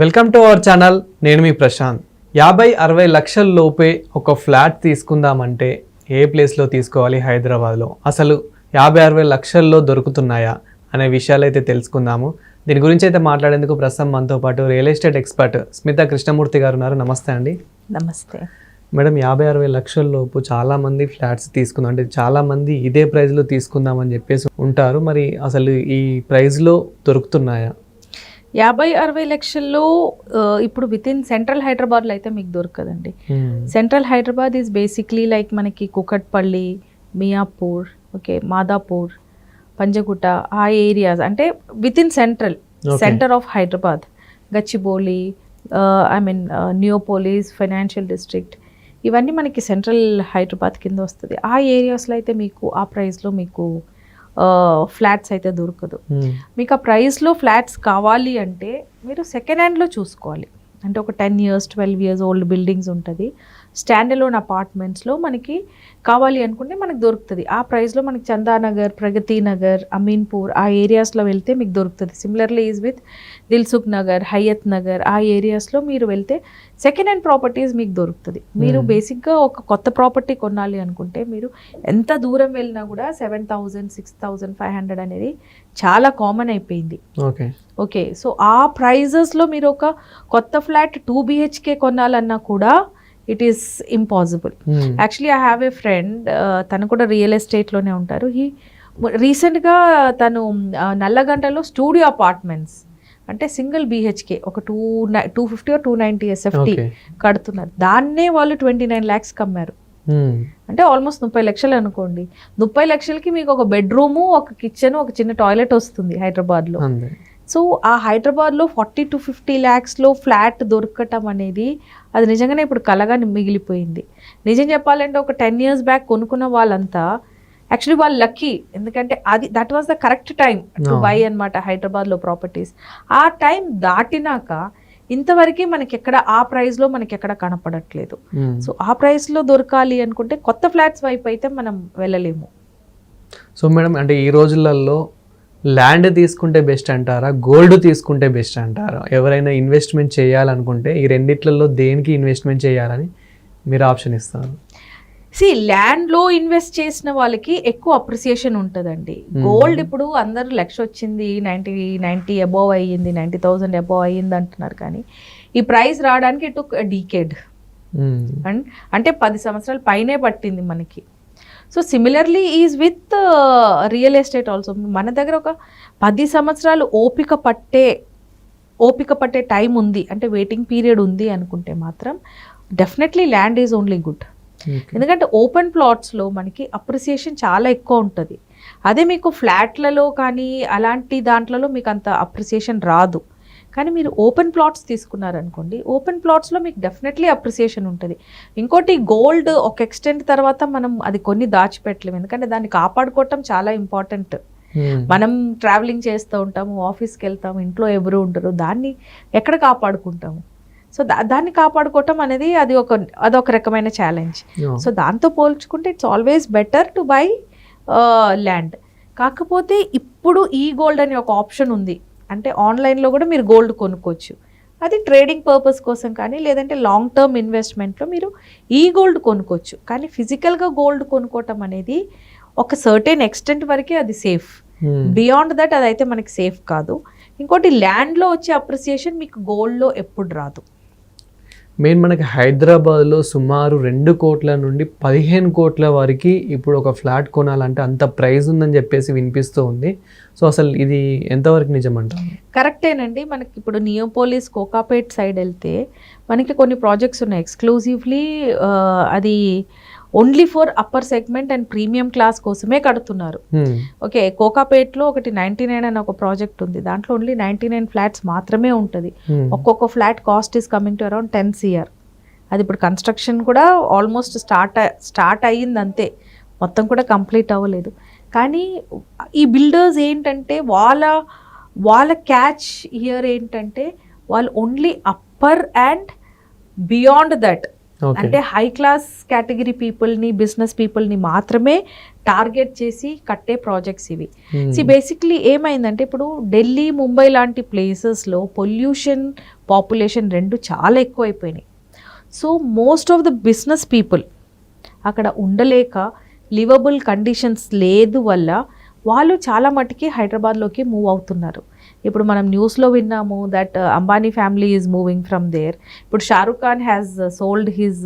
Welcome to our channel నేను మీ ప్రశాంత్. యాభై అరవై లక్షల లోపే ఒక ఫ్లాట్ తీసుకుందామంటే ఏ ప్లేస్లో తీసుకోవాలి హైదరాబాద్లో? అసలు యాభై అరవై లక్షల్లో దొరుకుతున్నాయా అనే విషయాలు అయితే తెలుసుకుందాము. దీని గురించి అయితే మాట్లాడేందుకు ప్రస్తుతం మనతో పాటు real estate expert Smita Krishnamurthy గారు ఉన్నారు. నమస్తే అండి. నమస్తే. మేడం యాభై అరవై లక్షల లోపు చాలా మంది ఫ్లాట్స్ తీసుకుందాం అంటే చాలా మంది ఇదే ప్రైస్లో తీసుకుందామని చెప్పేసి ఉంటారు. మరి అసలు ఈ ప్రైస్లో దొరుకుతున్నాయా? యాభై అరవై లక్షల్లో ఇప్పుడు విత్ ఇన్ సెంట్రల్ హైదరాబాద్లో అయితే మీకు దొరకదండి. Hmm. Central Hyderabad is basically like మనకి కుకట్పల్లి మియాపూర్ ఓకే మాదాపూర్ పంజగుట్ట ఆ ఏరియాస్ అంటే within central. Center of Hyderabad. Gachibowli I mean Neopolis financial district ఇవన్నీ మనకి సెంట్రల్ హైదరాబాద్ కింద వస్తుంది. ఆ ఏరియాస్లో అయితే మీకు ఆ ప్రైస్లో మీకు ఫ్లాట్స్ అయితే దొరకదు. Hmm. మీకు ఆ ప్రైస్లో ఫ్లాట్స్ కావాలి అంటే మీరు సెకండ్ హ్యాండ్లో చూసుకోవాలి. అంటే ఒక ten years twelve years old buildings ఉంటుంది. స్టాండ్ లోన్ అపార్ట్మెంట్స్లో మనకి కావాలి అనుకుంటే మనకు దొరుకుతుంది. ఆ ప్రైస్లో మనకి చందానగర్ ప్రగతి నగర్ అమీన్పూర్ ఆ ఏరియాస్లో వెళ్తే మీకు దొరుకుతుంది. Similarly is with Dilsukhnagar Hayathnagar ఆ ఏరియాస్లో మీరు వెళ్తే సెకండ్ హ్యాండ్ ప్రాపర్టీస్ మీకు దొరుకుతుంది. మీరు Hmm. బేసిక్గా ఒక కొత్త ప్రాపర్టీ కొనాలి అనుకుంటే మీరు ఎంత దూరం వెళ్ళినా కూడా seven thousand six thousand five hundred అనేది చాలా కామన్ అయిపోయింది. ఓకే ఓకే సో ఆ ప్రైజెస్లో మీరు ఒక కొత్త ఫ్లాట్ టూ బిహెచ్కే కొనాలన్నా కూడా it is impossible. Actually I have a friend తను కూడా రియల్ ఎస్టేట్లోనే ఉంటారు. హీ రీసెంట్గా తను ఆ, నల్లగంటలో స్టూడియో అపార్ట్మెంట్స్ అంటే సింగిల్ బీహెచ్కే ఒక two two fifty two ninety SFT కడుతున్నారు. దాన్నే వాళ్ళు ట్వంటీ నైన్ ల్యాక్స్ కమ్మారు. Hmm. అంటే ఆల్మోస్ట్ ముప్పై లక్షలు అనుకోండి. ముప్పై లక్షలకి మీకు ఒక బెడ్రూము ఒక కిచెన్ ఒక చిన్న టాయిలెట్ వస్తుంది హైదరాబాద్లో. సో ఆ హైదరాబాద్లో ఫార్టీ టు ఫిఫ్టీ ల్యాక్స్లో ఫ్లాట్ దొరకటం అనేది అది నిజంగానే ఇప్పుడు కలగా మిగిలిపోయింది. నిజం చెప్పాలంటే ఒక టెన్ ఇయర్స్ బ్యాక్ కొనుక్కున్న వాళ్ళంతా యాక్చువల్లీ వాళ్ళు లక్కీ. ఎందుకంటే అది that was the correct time to. Buy అనమాట హైదరాబాద్లో ప్రాపర్టీస్. ఆ టైం దాటినాక ఇంతవరకు మనకి ఎక్కడ ఆ ప్రైస్లో మనకి ఎక్కడ కనపడట్లేదు. సో ఆ ప్రైస్లో దొరకాలి అనుకుంటే కొత్త ఫ్లాట్స్ వైపు అయితే మనం వెళ్ళలేము. సో మేడం అంటే ఈ రోజులలో ల్యాండ్ తీసుకుంటే బెస్ట్ అంటారా? గోల్డ్ తీసుకుంటే బెస్ట్ అంటారా? ఎవరైనా ఇన్వెస్ట్మెంట్ చేయాలనుకుంటే ఈ రెండిట్లలో దేనికి ఇన్వెస్ట్మెంట్ చేయాలని మీరు ఆప్షన్ ఇస్తారు? సి ల్యాండ్లో ఇన్వెస్ట్ చేసిన వాళ్ళకి ఎక్కువ అప్రిసియేషన్ ఉంటుందండి. గోల్డ్ ఇప్పుడు అందరూ లక్ష వచ్చింది నైంటీ నైంటీ అబోవ్ అయ్యింది నైంటీ థౌజండ్ అబోవ్ అయ్యింది అంటున్నారు కానీ ఈ ప్రైస్ రావడానికి ఇటు డీకేడ్. అండ్ అంటే పది సంవత్సరాల పైనే పట్టింది మనకి. So similarly is with real estate also మన దగ్గర ఒక పది సంవత్సరాలు ఓపిక పట్టే ఓపిక పట్టే టైం ఉంది. అంటే వెయిటింగ్ పీరియడ్ ఉంది అనుకుంటే మాత్రం definitely land is only good. ఎందుకంటే ఓపెన్ ప్లాట్స్లో మనకి అప్రిసియేషన్ చాలా ఎక్కువ ఉంటుంది. అదే మీకు ఫ్లాట్లలో కానీ అలాంటి దాంట్లలో మీకు అంత అప్రిసియేషన్ రాదు. కానీ మీరు ఓపెన్ ప్లాట్స్ తీసుకున్నారనుకోండి ఓపెన్ ప్లాట్స్లో మీకు డెఫినెట్లీ అప్రిసియేషన్ ఉంటుంది. ఇంకోటి గోల్డ్ ఒక ఎక్స్టెంట్ తర్వాత మనం అది కొన్ని దాచిపెట్టలేము. ఎందుకంటే దాన్ని కాపాడుకోవటం చాలా ఇంపార్టెంట్ Hmm. మనం ట్రావెలింగ్ చేస్తూ ఉంటాము ఆఫీస్కి వెళ్తాము ఇంట్లో ఎవరు ఉండరు. దాన్ని ఎక్కడ కాపాడుకుంటాము? సో దా దాన్ని కాపాడుకోవటం అనేది అది ఒక అదొక రకమైన ఛాలెంజ్. సో దాంతో పోల్చుకుంటే it's always better to buy land కాకపోతే ఇప్పుడు ఈ గోల్డ్ అనే ఒక ఆప్షన్ ఉంది. అంటే ఆన్లైన్లో కూడా మీరు గోల్డ్ కొనుక్కోవచ్చు. అది ట్రేడింగ్ పర్పస్ కోసం కానీ లేదంటే లాంగ్ టర్మ్ ఇన్వెస్ట్మెంట్లో మీరు ఈ గోల్డ్ కొనుక్కోవచ్చు. కానీ ఫిజికల్గా గోల్డ్ కొనుక్కోవటం అనేది ఒక సర్టెన్ ఎక్స్టెంట్ వరకే అది సేఫ్. బియాండ్ దట్ అదైతే మనకి సేఫ్ కాదు. ఇంకోటి ల్యాండ్లో వచ్చే అప్రిసియేషన్ మీకు గోల్డ్లో ఎప్పుడు రాదు. మెయిన్ మనకి హైదరాబాద్లో సుమారు రెండు కోట్ల నుండి పదిహేను కోట్ల వరకు ఇప్పుడు ఒక ఫ్లాట్ కొనాలంటే అంత ప్రైస్ ఉందని చెప్పేసి వినిపిస్తూ ఉంది. సో అసలు ఇది ఎంతవరకు నిజం అంటారు కరెక్టేనండి. మనకి ఇప్పుడు నియోపోలిస్ కోకాపేట్ సైడ్ వెళ్తే మనకి కొన్ని ప్రాజెక్ట్స్ ఉన్నాయి. ఎక్స్క్లూజివ్లీ అది only for upper segment and premium class కోసమే కడుతున్నారు. Hmm. ఓకే కోకాపేట్లో ఒకటి నైంటీ నైన్ అని ఒక ప్రాజెక్ట్ ఉంది. దాంట్లో ఓన్లీ నైంటీ నైన్ ఫ్లాట్స్ మాత్రమే ఉంటుంది. Hmm. ఒక్కొక్క flat cost is coming to around ten CR అది ఇప్పుడు కన్స్ట్రక్షన్ కూడా ఆల్మోస్ట్ స్టార్ట్ స్టార్ట్ అయ్యింది అంతే. మొత్తం కూడా కంప్లీట్ అవ్వలేదు. కానీ ఈ బిల్డర్స్ ఏంటంటే వాళ్ళ వాళ్ళ క్యాచ్ ఇయర్ ఏంటంటే వాళ్ళు only upper and beyond that అంటే హై క్లాస్ కేటగిరీ పీపుల్ని బిజినెస్ పీపుల్ని మాత్రమే టార్గెట్ చేసి కట్టే ప్రాజెక్ట్స్ ఇవి. Hmm. సి బేసిక్లీ ఏమైందంటే ఇప్పుడు ఢిల్లీ ముంబై లాంటి ప్లేసెస్లో పొల్యూషన్ పాపులేషన్ రెండు చాలా ఎక్కువైపోయినాయి. So most of the business people అక్కడ ఉండలేక లివబుల్ కండిషన్స్ లేదు వల్ల వాళ్ళు చాలా మటుకి హైదరాబాద్లోకి మూవ్ అవుతున్నారు. ఇప్పుడు మనం న్యూస్లో విన్నాము that Ambani family is moving from there ఇప్పుడు Shahrukh Khan has sold his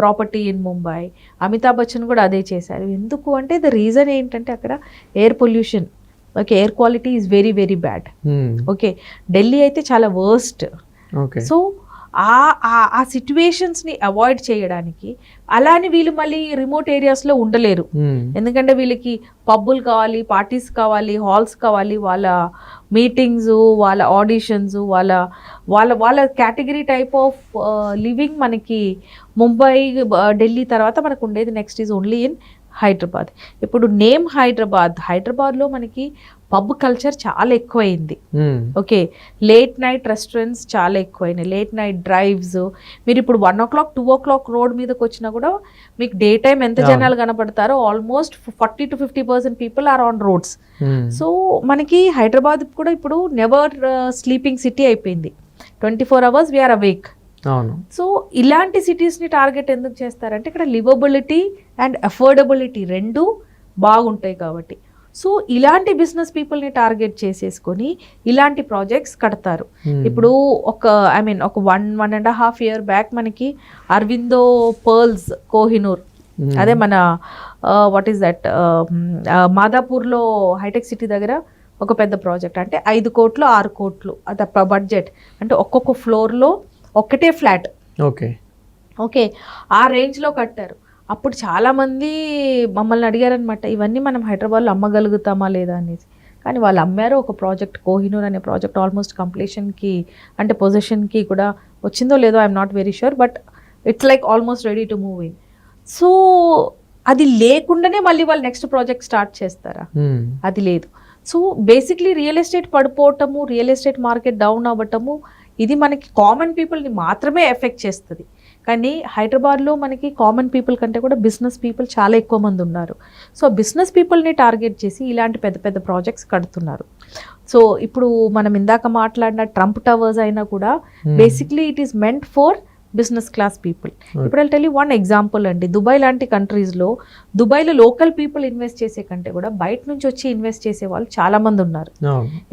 property in Mumbai Amitabh Bachchan కూడా అదే చేశారు. ఎందుకు అంటే ద రీజన్ ఏంటంటే అక్కడ air pollution okay air quality is very very bad. Okay Delhi అయితే చాలా వర్స్ట్ ఓకే సో ఆ ఆ- సిచ్యువేషన్స్ని అవాయిడ్ చేయడానికి అలానే వీళ్ళు మళ్ళీ రిమోట్ ఏరియాస్లో ఉండలేరు. Hmm. ఎందుకంటే వీళ్ళకి పబ్బులు కావాలి పార్టీస్ కావాలి హాల్స్ కావాలి వాళ్ళ మీటింగ్స్ వాళ్ళ ఆడిషన్స్ వాళ్ళ వాళ్ళ వాళ్ళ కేటగిరీ టైప్ ఆఫ్ లివింగ్ మనకి ముంబై ఢిల్లీ తర్వాత మనకు ఉండేది next is only in Hyderabad. ఇప్పుడు నేమ్ హైదరాబాద్. హైదరాబాద్లో మనకి పబ్ కల్చర్ చాలా ఎక్కువైంది. ఓకే లేట్ నైట్ రెస్టారెంట్స్ చాలా ఎక్కువైనాయి. లేట్ నైట్ డ్రైవ్స్ మీరు ఇప్పుడు one o'clock two o'clock road మీదకి వచ్చినా కూడా మీకు డే టైం ఎంత. జనాలు కనపడతారో almost forty to fifty percent people are on roads. So మనకి హైదరాబాద్ కూడా ఇప్పుడు నెవర్ స్లీపింగ్ సిటీ అయిపోయింది. Twenty four hours we're awake. అవును. సో ఇలాంటి సిటీస్ని టార్గెట్ ఎందుకు చేస్తారంటే ఇక్కడ లివబిలిటీ అండ్ అఫోర్డబిలిటీ రెండు బాగుంటాయి కాబట్టి. సో ఇలాంటి బిజినెస్ పీపుల్ని టార్గెట్ చేసేసుకొని ఇలాంటి ప్రాజెక్ట్స్ కడతారు. Hmm. ఇప్పుడు ఒక ఐ మీన్ ఒక one one and half year back మనకి అరవిందో పర్ల్స్ కోహినూర్. అదే మన వాట్ ఈస్ దట్ మాదాపూర్లో హైటెక్ సిటీ దగ్గర ఒక పెద్ద ప్రాజెక్ట్ అంటే ఐదు కోట్లు ఆరు కోట్లు అది బడ్జెట్ అంటే ఒక్కొక్క ఫ్లోర్లో ఒక్కటే ఫ్లాట్ ఓకే ఓకే ఆ రేంజ్లో కట్టారు. అప్పుడు చాలామంది మమ్మల్ని అడిగారనమాట ఇవన్నీ మనం హైదరాబాద్లో అమ్మగలుగుతామా లేదా? అనేసి. కానీ వాళ్ళు అమ్మారు ఒక ప్రాజెక్ట్ కోహినూర్ అనే ప్రాజెక్ట్ ఆల్మోస్ట్ కంప్లీషన్కి అంటే పొజిషన్కి కూడా వచ్చిందో లేదో I'm not very sure but it's like almost ready to move in. So అది లేకుండానే మళ్ళీ వాళ్ళు నెక్స్ట్ ప్రాజెక్ట్ స్టార్ట్ చేస్తారా. అది లేదు. సో బేసిక్లీ రియల్ ఎస్టేట్ పడిపోవటము రియల్ ఎస్టేట్ మార్కెట్ డౌన్ అవ్వటము ఇది మనకి కామన్ పీపుల్ని మాత్రమే ఎఫెక్ట్ చేస్తుంది. కానీ హైదరాబాద్లో మనకి కామన్ పీపుల్ కంటే కూడా బిజినెస్ పీపుల్ చాలా ఎక్కువ మంది ఉన్నారు. సో బిజినెస్ పీపుల్ని టార్గెట్ చేసి ఇలాంటి పెద్ద పెద్ద ప్రాజెక్ట్స్ కడుతున్నారు. సో ఇప్పుడు మనం ఇందాక మాట్లాడిన ట్రంప్ టవర్స్ అయినా కూడా. Basically it is meant for business class people ఇప్పుడు టెల్ వన్ ఎగ్జాంపుల్ అండి. దుబాయ్ లాంటి కంట్రీస్లో దుబాయ్లో లోకల్ పీపుల్ ఇన్వెస్ట్ చేసే కంటే కూడా బయట నుంచి వచ్చి ఇన్వెస్ట్ చేసే వాళ్ళు చాలా మంది ఉన్నారు.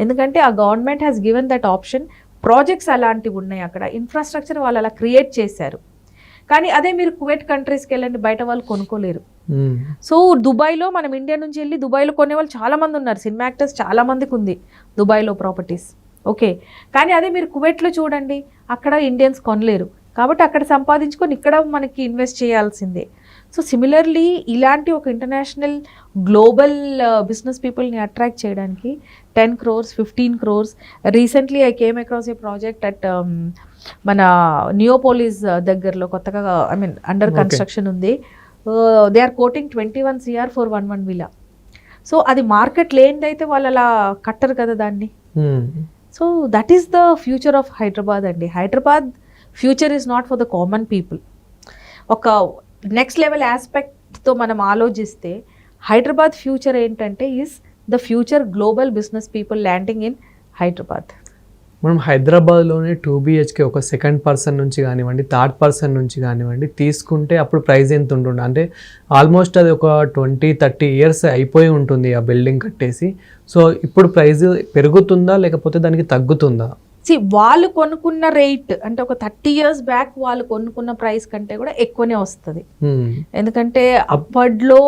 ఎందుకంటే ఆ government has given that option projects అలాంటివి ఉన్నాయి అక్కడ. ఇన్ఫ్రాస్ట్రక్చర్ వాళ్ళు అలా క్రియేట్ చేశారు. కానీ అదే మీరు కువైట్ కంట్రీస్కి వెళ్ళండి బయట వాళ్ళు కొనుక్కోలేరు. సో దుబాయ్లో మనం ఇండియా నుంచి వెళ్ళి దుబాయ్లో కొనే వాళ్ళు చాలా మంది ఉన్నారు. సినిమా యాక్టర్స్ చాలా మందికి ఉంది దుబాయ్లో ప్రాపర్టీస్ ఓకే. కానీ అదే మీరు కువైట్లో చూడండి అక్కడ ఇండియన్స్ కొనలేరు. కాబట్టి అక్కడ సంపాదించుకొని ఇక్కడ మనకి ఇన్వెస్ట్ చేయాల్సిందే. సో సిమిలర్లీ ఇలాంటి ఒక ఇంటర్నేషనల్ గ్లోబల్ బిజినెస్ పీపుల్ని అట్రాక్ట్ చేయడానికి ten crores fifteen crores recently I came across a project at మన నియోపోలిస్ దగ్గరలో కొత్తగా ఐ మీన్ అండర్. కన్స్ట్రక్షన్ ఉంది. They are quoting twenty one CR four one one villa so అది market లేనిదైతే వాళ్ళు అలా కట్టరు కదా దాన్ని. So that is the future of Hyderabad అండి. Hyderabad future is not for the common people ఒక నెక్స్ట్ లెవెల్ ఆస్పెక్ట్తో మనం ఆలోచిస్తే హైదరాబాద్ ఫ్యూచర్ ఏంటంటే is the future global business people landing in Hyderabad మనం హైదరాబాద్లోనే టూ బిహెచ్కే ఒక సెకండ్ పర్సన్ నుంచి కానివ్వండి థర్డ్ పర్సన్ నుంచి కానివ్వండి తీసుకుంటే అప్పుడు ప్రైస్ ఎంత ఉంటుండే? అంటే ఆల్మోస్ట్ అది ఒక ట్వంటీ థర్టీ ఇయర్స్ అయిపోయి ఉంటుంది ఆ బిల్డింగ్ కట్టేసి. సో ఇప్పుడు ప్రైస్ పెరుగుతుందా లేకపోతే దానికి తగ్గుతుందా? సి వాళ్ళు కొనుక్కున్న రేట్ అంటే ఒక థర్టీ ఇయర్స్ బ్యాక్ వాళ్ళు కొనుక్కున్న ప్రైస్ కంటే కూడా ఎక్కువనే వస్తుంది. ఎందుకంటే అప్పట్లో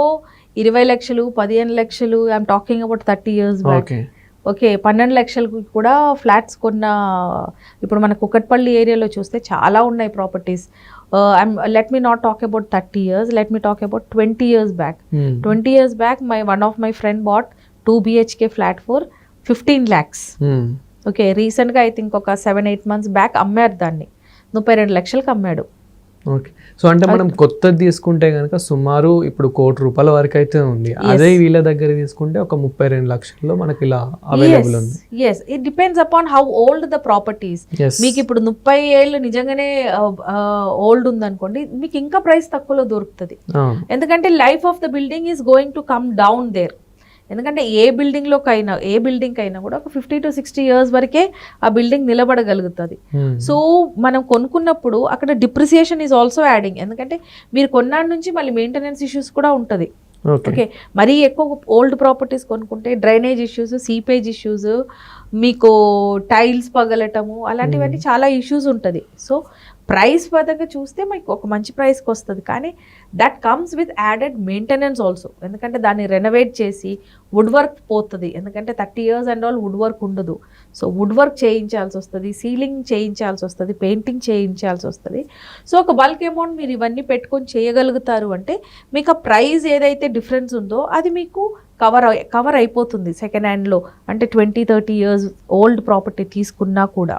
ఇరవై లక్షలు పదిహేను లక్షలు I'm talking about thirty years back. Okay పన్నెండు లక్షలకు కూడా ఫ్లాట్స్ కొన్న ఇప్పుడు మన కుక్కట్పల్లి ఏరియాలో చూస్తే చాలా ఉన్నాయి properties. I'm let me not talk about thirty years let me talk about twenty years back. Twenty years back my one of my friend bought two BHK flat for fifteen lakhs. Okay రీసెంట్గా I think ఒక seven eight months back అమ్మారు దాన్ని. ముప్పై రెండు లక్షలకు అమ్మాడు. Okay. So అంటే మనం కొత్తది తీసుకుంటే కనుక సుమారు ఇప్పుడు కోటి రూపాయల వరకు అయితే ఉంది. అదే వీళ్ళ దగ్గర తీసుకుంటే ఒక ముప్పై రెండు లక్షల్లో మనకి ఇలా అవైలబుల్ ఉంది. Yes it depends upon how old the properties మీకు ఇప్పుడు ముప్పై ఏళ్ళు నిజంగానే ఓల్డ్ ఉందనుకోండి మీకు ఇంకా ప్రైస్ తక్కువలో దొరుకుతుంది. ఎందుకంటే life of the building is going to come down there ఎందుకంటే ఏ బిల్డింగ్లోకైనా ఏ బిల్డింగ్ అయినా కూడా ఒక ఫిఫ్టీ టు సిక్స్టీ ఇయర్స్ వరకే ఆ బిల్డింగ్ నిలబడగలుగుతుంది. సో మనం కొనుక్కున్నప్పుడు అక్కడ డిప్రిసియేషన్ ఈజ్ ఆల్సో యాడింగ్. ఎందుకంటే మీరు కొన్నాళ్ళ నుంచి మళ్ళీ మెయింటెనెన్స్ ఇష్యూస్ కూడా ఉంటుంది. ఓకే. మరీ ఎక్కువ ఓల్డ్ ప్రాపర్టీస్ కొనుక్కుంటే డ్రైనేజ్ ఇష్యూస్ సీపేజ్ ఇష్యూస్ మీకు టైల్స్ పగలటము అలాంటివన్నీ చాలా ఇష్యూస్ ఉంటుంది. సో ప్రైస్ పరంగా చూస్తే మీకు ఒక మంచి ప్రైస్కి వస్తుంది. కానీ that comes with added maintenance also ఎందుకంటే దాన్ని రెనోవేట్ చేసి వుడ్ వర్క్ పోతుంది. ఎందుకంటే thirty years and all wood work ఉండదు. సో వుడ్ వర్క్ చేయించాల్సి వస్తుంది. సీలింగ్ చేయించాల్సి వస్తుంది. పెయింటింగ్ చేయించాల్సి వస్తుంది. సో ఒక బల్క్ అమౌంట్ మీరు ఇవన్నీ పెట్టుకొని చేయగలుగుతారు అంటే మీకు ఆ ప్రైస్ ఏదైతే డిఫరెన్స్ ఉందో అది మీకు కవర్ కవర్ అయిపోతుంది. సెకండ్ హ్యాండ్లో అంటే twenty thirty years old property తీసుకున్నా కూడా.